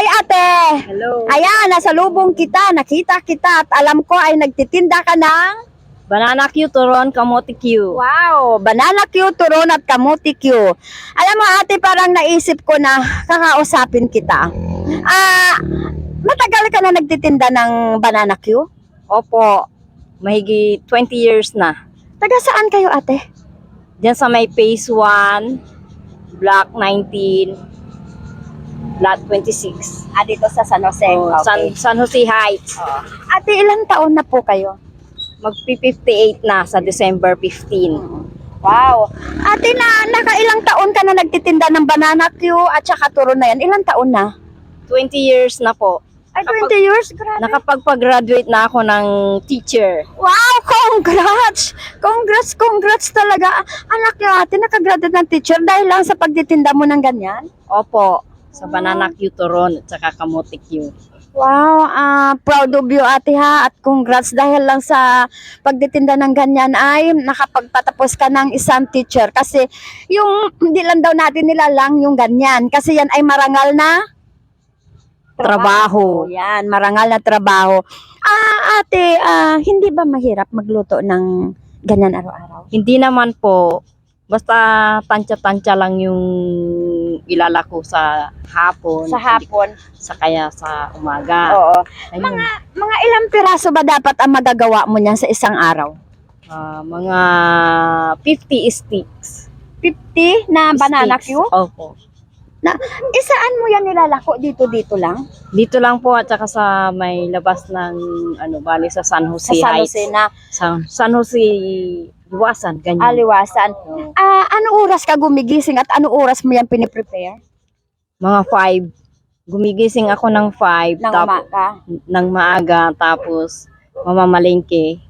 Hi ate! Hello. Ayan, nasa lubong kita, nakita kita at alam ko ay nagtitinda ka ng Banana Q, Turon, Kamote Q. Wow, banana Q, turon at kamuti Q. Alam mo ate, parang naisip ko na kakausapin kita. Ah, matagal ka na nagtitinda ng banana Q? Opo, mahigi 20 years na. Taga saan kayo ate? Diyan sa may phase 1, block 19, lot 26. Ah, dito sa San Jose. Oh, San, San Jose Heights. Ate, ilang taon na po kayo? Magpi-58 na sa December 15. Wow. Ate, na nakailang taon ka na nagtitinda ng banana Q at saka turon na yan? Ilang taon na? 20 years na po. Ay, Kapag- 20 years? Grabe. Nakapagpag-graduate na ako ng teacher. Wow, congrats! Congrats, congrats talaga. Anak niyo ate, nakagraduate ng teacher dahil lang sa pagtitinda mo ng ganyan. Opo, sa Banana Q, Turon, at saka Kamote Q. Wow, ah proud of you ate ha at congrats dahil lang sa pagtitinda ng ganyan ay nakapagpatapos ka ng isang teacher kasi yung hindi lang daw natin nilalang yung ganyan kasi yan ay marangal na Trabaho. Yan, marangal na trabaho. Ah, ate, ah, hindi ba mahirap magluto ng ganyan araw-araw? Hindi naman po. Basta tansya-tansya lang yung ilalako sa hapon. Sa hapon. Sa kaya sa umaga. Oo. Ayun. Mga mga ilang piraso ba dapat ang magagawa mo niyan sa isang araw? Ah, mga 50 sticks. 50 na banana Sticks. Q? Opo. Na, isaan mo yan nilalako dito dito lang? Dito lang po at saka sa may labas ng ano bali sa San Sa Jose San Heights. Jose na San, San Jose Iwasan, ganyan. aliwasan. Oo. Ah, ano oras ka gumigising at ano oras mo yan piniprepare? Mga 5. Gumigising ako ng 5. Nang umaga. ng maaga tapos mamamalingke.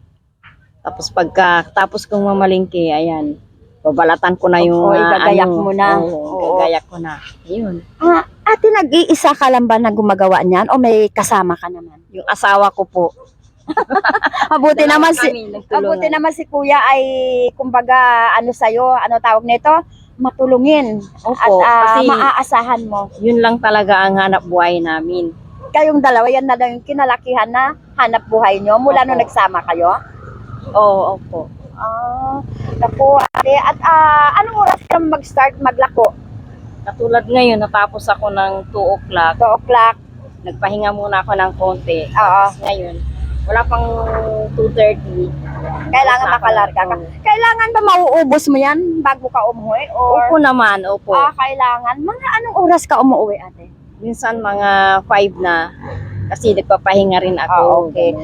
Tapos pagka tapos kong mamalingke, ayan, babalatan ko na yung Oo, ah, ano, mo na. Oo, Oo. ko na. Ayun. Ah, ate, nag-iisa ka lang ba na gumagawa niyan o may kasama ka naman? Yung asawa ko po. Mabuti Dalawa naman si kami nagtulungan. Mabuti naman si kuya ay kumbaga ano sa'yo, ano tawag nito? Matulungin. Opo, at ah, kasi maaasahan mo. yun lang talaga ang hanap buhay namin. Kayong dalawa, yan na lang yung kinalakihan na hanap buhay nyo mula Opo. nung nagsama kayo. Oo, opo. Ah, naku, ate. At ah, anong oras ka mag-start maglako? Katulad ngayon, natapos ako ng 2 o'clock. 2 o'clock. Nagpahinga muna ako ng konti. Oo. Tapos ngayon, wala pang 2.30. Kailangan makalarga ka. lang. Kailangan ba mauubos mo yan bago ka umuwi? Or, Opo naman, opo. ah, kailangan. Mga anong oras ka umuwi, ate? Minsan mga 5 na. Kasi nagpapahinga rin ako. Ah, okay.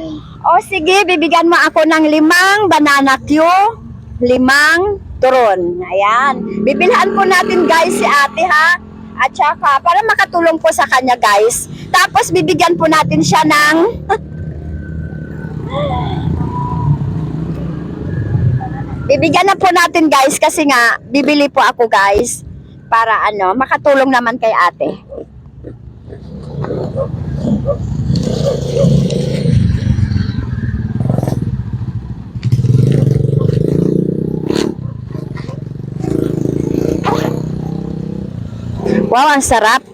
O sige, bibigyan mo ako ng limang banana Q, limang turon. Ayan. Bibilhan po natin guys si ate ha. At saka, para makatulong po sa kanya guys. Tapos bibigyan po natin siya ng... Bibigyan na po natin guys kasi nga bibili po ako guys para ano makatulong naman kay ate. Wow, ang sarap.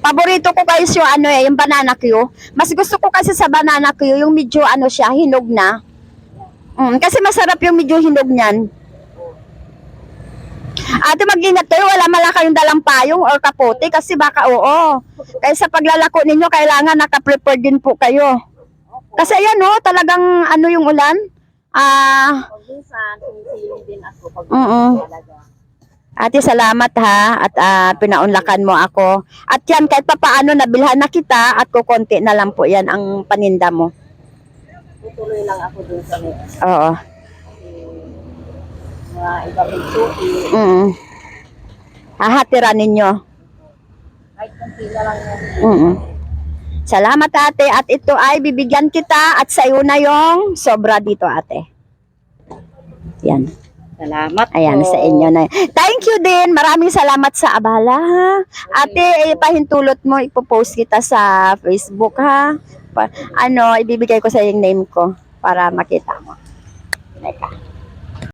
Paborito ko guys yung ano eh, yung banana Q. Mas gusto ko kasi sa banana Q yung medyo ano siya, hinog na. Mm, kasi masarap yung medyo hinog niyan. Ate, mag-ingat kayo. Wala mala kayong dalang payong or kapote kasi baka oo. Kaya sa paglalako ninyo, kailangan naka-prepare din po kayo. Kasi ayan oh, talagang ano yung ulan. Ah, Mm-mm. talaga. Ate, salamat ha at ah, pinaunlakan mo ako. At yan, kahit pa paano nabilhan na kita at kukonti na lang po yan ang paninda mo. Tutuloy lang ako dun sa may Oo. mga iba kong suki. Mm. Hahatiran ninyo. Kahit konti na lang yan. Mm. Salamat ate at ito ay bibigyan kita at sa iyo na yung sobra dito ate. Yan. Salamat Ayan, po. sa inyo na. Thank you din. Maraming salamat sa abala. ha. Ate, eh, pahintulot mo, ipopost kita sa Facebook ha. Pa- ano, ibibigay ko sa yung name ko para makita mo. Teka.